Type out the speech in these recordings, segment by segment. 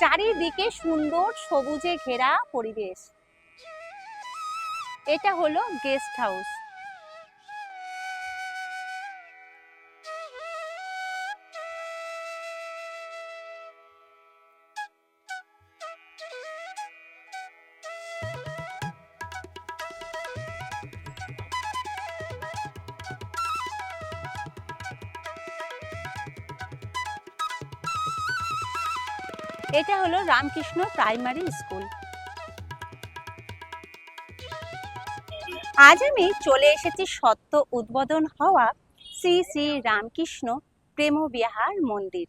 চারিদিকে সুন্দর সবুজে ঘেরা পরিবেশ। এটা হলো গেস্ট হাউস। এটা হলো রামকৃষ্ণ প্রাইমারি স্কুল। আজ আমি চলে এসেছি সত্য উদ্বোধন হওয়া শ্রী শ্রী রামকৃষ্ণ প্রেম বিহার মন্দির।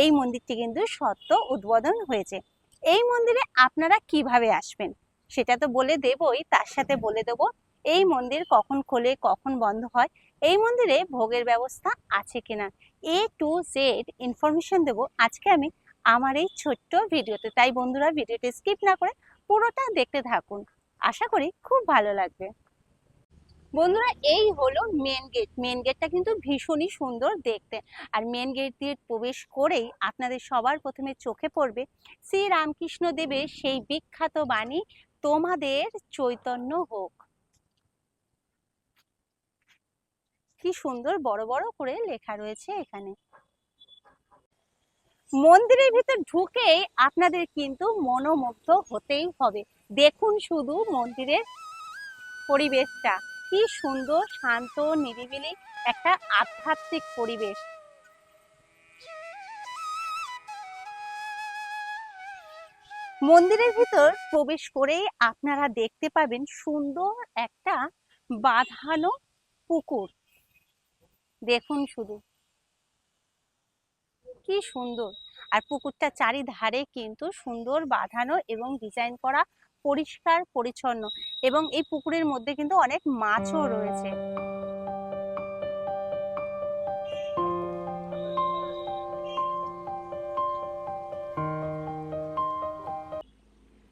এই মন্দিরটি কিন্তু সত্য উদ্বোধন হয়েছে। এই মন্দিরে আপনারা কীভাবে আসবেন? সেটা তো বলে দেবই, তার সাথে বলে দেব, এই মন্দির কখন খোলে, কখন বন্ধ হয়, এই মন্দিরে ভোগের ব্যবস্থা আছে কিনা? এ টু জেড ইনফরমেশন দেব। আজকে আমি আমার এই ছোট্ট ভিডিওতে। তাই বন্ধুরা ভিডিওটি স্কিপ না করে পুরোটা দেখতে থাকুন। আশা করি খুব ভালো লাগবে। বন্ধুরা, এই হলো মেন গেট মেন গেটটা কিন্তু ভীষণই সুন্দর দেখতে। আর মেন গেট দিয়ে প্রবেশ করেই আপনাদের সবার প্রথমে চোখে পড়বে শ্রী রামকৃষ্ণ দেবের সেই বিখ্যাত বাণী, তোমাদের চৈতন্য হোক। কি সুন্দর বড় বড় করে লেখা রয়েছে এখানে। মন্দিরের ভিতর ঢুকেই আপনাদের কিন্তু মনোমুগ্ধ হতেই হবে। দেখুন শুধু মন্দিরের পরিবেশটা। কি সুন্দর, শান্ত, নিরিবিলি একটা আধ্যাত্মিক পরিবেশ। মন্দিরের ভিতর প্রবেশ করেই আপনারা দেখতে পাবেন সুন্দর একটা বাঁধানো পুকুর। দেখুন শুধু। কি সুন্দর। আর পুকুরটা চারিধারে কিন্তু সুন্দর বাঁধানো এবং ডিজাইন করা পরিষ্কার, পরিচ্ছন্ন এবং এই পুকুরের মধ্যে কিন্তু অনেক মাছও রয়েছে।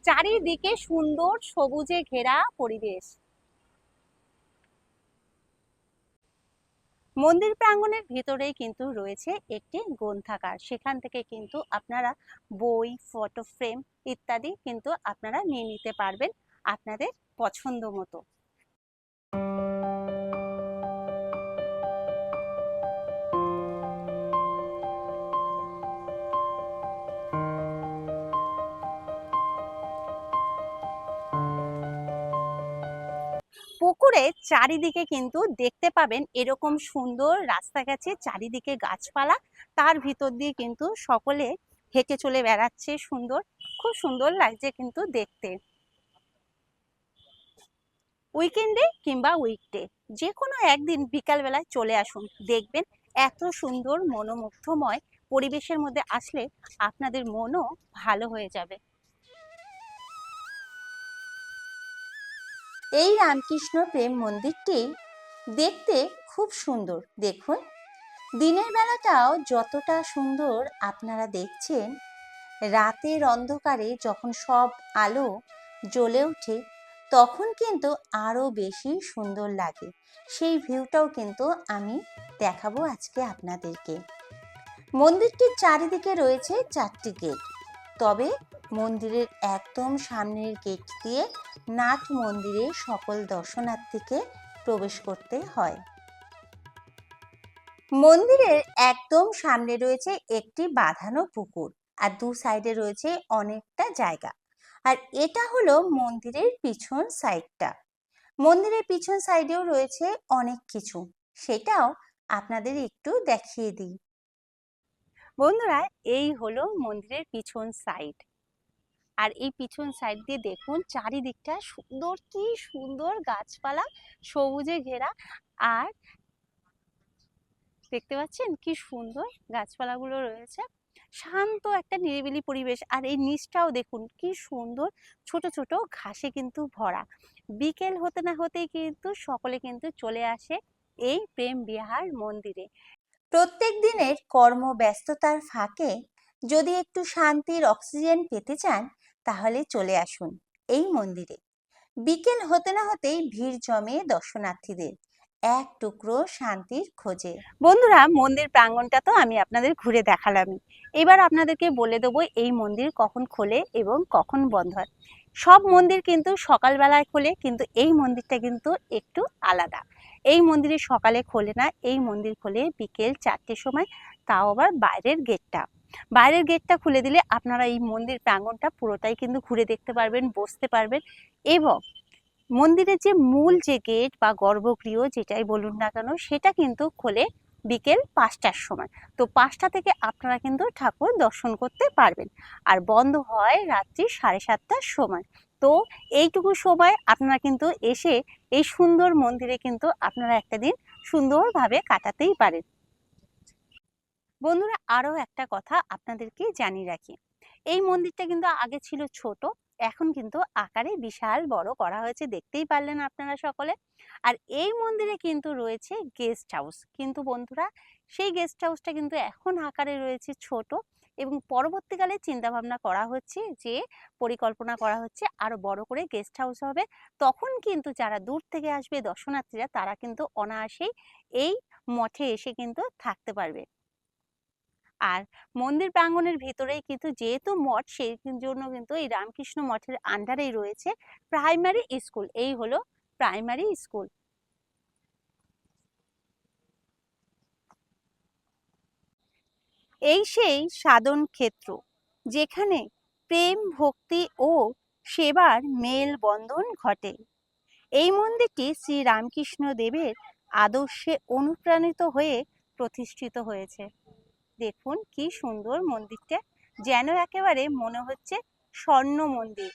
চারিদিকে সুন্দর সবুজে ঘেরা পরিবেশ। মন্দির প্রাঙ্গণের ভিতরেই কিন্তু রয়েছে একটি গ্রন্থাগার। সেখান থেকে কিন্তু আপনারা বই ফটো ফ্রেম ইত্যাদি কিন্তু আপনারা নিয়ে নিতে পারবেন আপনাদের পছন্দ মতো। পুকুরে চারিদিকে কিন্তু দেখতে পাবেন এরকম সুন্দর রাস্তা গেছে চারিদিকে গাছপালা। তার ভিতর দিয়ে কিন্তু সকলে হেঁটে চলে বেড়াচ্ছে সুন্দর। খুব সুন্দর লাগছে কিন্তু দেখতে। উইকেন্ডে কিংবা উইকডে যে কোনো একদিন বিকালবেলায় চলে আসুন, দেখবেন এত সুন্দর মনোমুগ্ধময় পরিবেশের মধ্যে আসলে আপনাদের মনও ভালো হয়ে যাবে। এই রামকৃষ্ণ প্রেম মন্দিরটি দেখতে খুব সুন্দর। দেখুন, দিনের বেলাটাও যতটা সুন্দর আপনারা দেখছেন, রাতের অন্ধকারে যখন সব আলো জ্বলে ওঠে, তখন কিন্তু আরও বেশি সুন্দর লাগে। সেই ভিউটাও কিন্তু আমি দেখাবো আজকে আপনাদেরকে। মন্দিরটির চারিদিকে রয়েছে চারটি গেট, তবে মন্দিরের একদম সামনের গেট দিয়ে নাট মন্দিরে সকল দর্শনার্থীকে প্রবেশ করতে হয়। মন্দিরের একদম সামনে রয়েছে একটি বাঁধানো পুকুর আর দু সাইডে রয়েছে অনেকটা জায়গা। আর এটা হলো মন্দিরের পিছন সাইডটা। মন্দিরের পিছন সাইডেও রয়েছে অনেক কিছু। সেটাও আপনাদের একটু দেখিয়ে দিই। বন্ধুরা, এই হলো মন্দিরের পিছন সাইড। আর এই পিছন সাইড দিয়ে দেখুন, চারিদিকটা সুন্দর, কি সুন্দর গাছপালা, সবুজে ঘেরা আর দেখতে পাচ্ছেন কি সুন্দর গাছপালাগুলো রয়েছে। শান্ত একটা নিরিবিলি পরিবেশ আর এই নিচটাও দেখুন কি সুন্দর, ছোট ছোট ঘাসে কিন্তু ভরা। বিকেল হতে না হতেই কিন্তু সকলে কিন্তু চলে আসে এই প্রেম বিহার মন্দিরে। প্রত্যেক দিনের কর্মব্যস্ততার ফাঁকে যদি একটু শান্তির অক্সিজেন পেতে চান তাহলে চলে আসুন এই মন্দিরে। বিকেল হতে না হতেই ভিড় জমে দর্শনার্থীদের। এক টুকরো শান্তির খোঁজে। বন্ধুরা, মন্দির প্রাঙ্গণটা তো আমি আপনাদের ঘুরে দেখালামই। এবার আপনাদেরকে বলে দেবো এই মন্দির কখন খোলে এবং কখন বন্ধ হয়। সব মন্দির কিন্তু সকালবেলায় খোলে, কিন্তু এই মন্দিরটা কিন্তু একটু আলাদা। এই মন্দিরে সকালে খোলে না, এই মন্দির খোলে বিকেল চারটের সময়, তাও আবার বাইরের গেটটা বাইরের গেটটা খুলে দিলে আপনারা এই মন্দির প্রাঙ্গনটা পুরোটাই কিন্তু ঘুরে দেখতে পারবেন, বসতে পারবেন এবং মন্দিরের যে মূল যে গেট বা গর্ভগৃহ যেটাই বলুন না কেন, সেটা কিন্তু খোলে বিকেল পাঁচটার সময়। তো পাঁচটা থেকে আপনারা কিন্তু ঠাকুর দর্শন করতে পারবেন। আর বন্ধ হয় রাত্রি সাড়ে সাতটার সময়। তো এইটুকু সময় আপনারা কিন্তু এসে এই সুন্দর মন্দিরে কিন্তু আপনারা একটা দিন সুন্দরভাবে কাটাতেই পারেন। বন্ধুরা আরও একটা কথা আপনাদেরকে জানিয়ে রাখি। এই মন্দিরটা কিন্তু আগে ছিল ছোট, এখন কিন্তু আকারে বিশাল বড় করা হয়েছে, দেখতেই পারলেন আপনারা সকলে। আর এই মন্দিরে কিন্তু রয়েছে গেস্ট হাউস কিন্তু বন্ধুরা, সেই গেস্ট হাউসটা কিন্তু এখন আকারে রয়েছে ছোট এবং পরবর্তীকালে চিন্তা ভাবনা করা হচ্ছে যে, পরিকল্পনা করা হচ্ছে আরও বড় করে গেস্ট হাউস হবে। তখন কিন্তু যারা দূর থেকে আসবে দর্শনার্থীরা, তারা কিন্তু অনায়াসেই এই মঠে এসে কিন্তু থাকতে পারবে। আর মন্দির প্রাঙ্গণের ভিতরেই কিন্তু যেহেতু মঠ সেই জন্য কিন্তু এই রামকৃষ্ণ মঠের আন্ডারেই রয়েছে প্রাইমারি স্কুল এই হলো প্রাইমারি স্কুল এই সেই সাধন ক্ষেত্র যেখানে প্রেম, ভক্তি ও সেবার মেল বন্ধন ঘটে। এই মন্দিরটি শ্রী রামকৃষ্ণ দেবের আদর্শে অনুপ্রাণিত হয়ে প্রতিষ্ঠিত হয়েছে। দেখুন কি সুন্দর মন্দিরটা। যেন একেবারে মনে হচ্ছে স্বর্ণ মন্দির।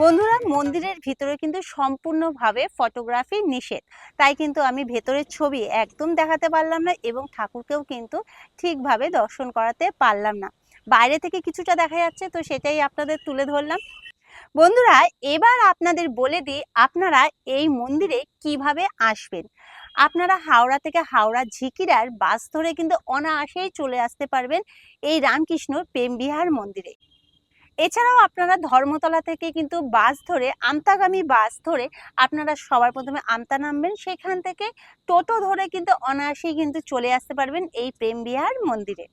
বন্ধুরা, মন্দিরের ভিতরে কিন্তু সম্পূর্ণভাবে ফটোগ্রাফি নিষেধ। তাই কিন্তু আমি ভেতরের ছবি একদম দেখাতে পারলাম না এবং ঠাকুরকেও কিন্তু ঠিকভাবে দর্শন করাতে পারলাম না। বাইরে থেকে কিছুটা দেখা যাচ্ছে, তো সেটাই আপনাদের তুলে ধরলাম। বন্ধুরা, এবার আপনাদের বলে দিই আপনারা এই মন্দিরে কীভাবে আসবেন। আপনারা হাওড়া থেকে হাওড়া ঝিকিরার বাস ধরে কিন্তু অনায়াসেই চলে আসতে পারবেন এই রামকৃষ্ণ প্রেমবিহার মন্দিরে। এছাড়াও আপনারা ধর্মতলা থেকে কিন্তু বাস ধরে, আমতাগামী বাস ধরে আপনারা সবার প্রথমে আমতা নামবেন। সেখান থেকে টোটো ধরে কিন্তু অনায়াসেই কিন্তু চলে আসতে পারবেন এই প্রেমবিহার মন্দিরে।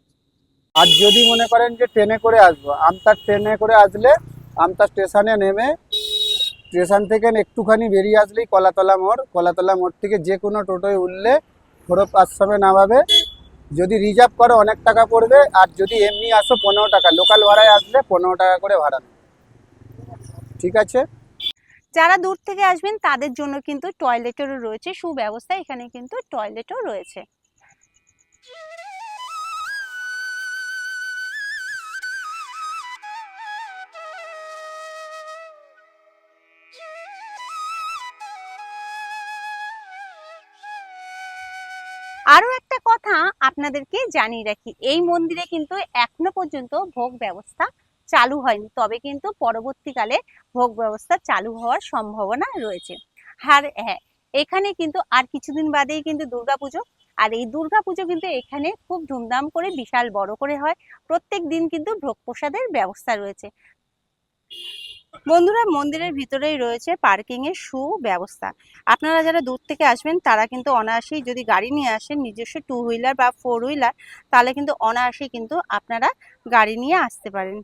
আর যদি মনে করেন যে ট্রেনে করে আসব, আমতার ট্রেনে করে আসলে আমতা স্টেশনে নেমে স্টেশন থেকে একটুখানি বেরিয়ে আসলেই কলাতলা মোড়। কলাতলা মোড় থেকে যে কোনো টোটোয় উঠলে খড়প আশ্রমে নামাবে। যদি রিজার্ভ করো অনেক টাকা পড়বে, আর যদি এমনি আসো পনেরো টাকা। লোকাল ভাড়ায় আসলে পনেরো টাকা করে ভাড়া ঠিক আছে? যারা দূর থেকে আসবেন, তাদের জন্য কিন্তু টয়লেটেরও রয়েছে। সুব্যবস্থা এখানে কিন্তু টয়লেটও রয়েছে। আরও একটা কথা আপনাদেরকে জানিয়ে রাখি, এই মন্দিরে কিন্তু এখনও পর্যন্ত ভোগ ব্যবস্থা চালু হয়নি, তবে কিন্তু পরবর্তীকালে ভোগ ব্যবস্থা চালু হওয়ার সম্ভাবনা রয়েছে। আর হ্যাঁ এখানে কিন্তু আর কিছুদিন বাদেই কিন্তু দুর্গাপুজো, আর এই দুর্গাপুজো কিন্তু এখানে খুব ধুমধাম করে বিশাল বড় করে হয়, প্রত্যেক দিন কিন্তু ভোগ প্রসাদের ব্যবস্থা রয়েছে। বন্ধুরা, মন্দিরের ভিতরেই রয়েছে পার্কিং এর সুব্যবস্থা। আপনারা যারা দূর থেকে আসবেন, তারা কিন্তু অনায়াসেই যদি গাড়ি নিয়ে আসেন, নিজস্ব টু হুইলার বা ফোর হুইলার তাহলে কিন্তু অনায়াসেই কিন্তু আপনারা গাড়ি নিয়ে আসতে পারেন।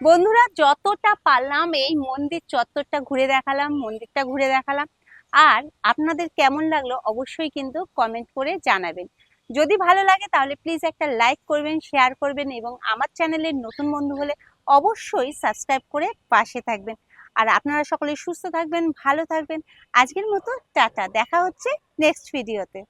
বন্ধুরা, যতটা পারলাম এই মন্দির চত্বরটা ঘুরে দেখালাম, মন্দিরটা ঘুরে দেখালাম। আর আপনাদের কেমন লাগল অবশ্যই কিন্তু কমেন্ট করে জানাবেন। যদি ভালো লাগে তাহলে প্লিজ একটা লাইক করবেন শেয়ার করবেন এবং আমার চ্যানেলের নতুন বন্ধু হলে অবশ্যই সাবস্ক্রাইব করে পাশে থাকবেন। আর আপনারা সকলে সুস্থ থাকবেন, ভালো থাকবেন। আজকের মতো টাটা, দেখা হচ্ছে নেক্সট ভিডিওতে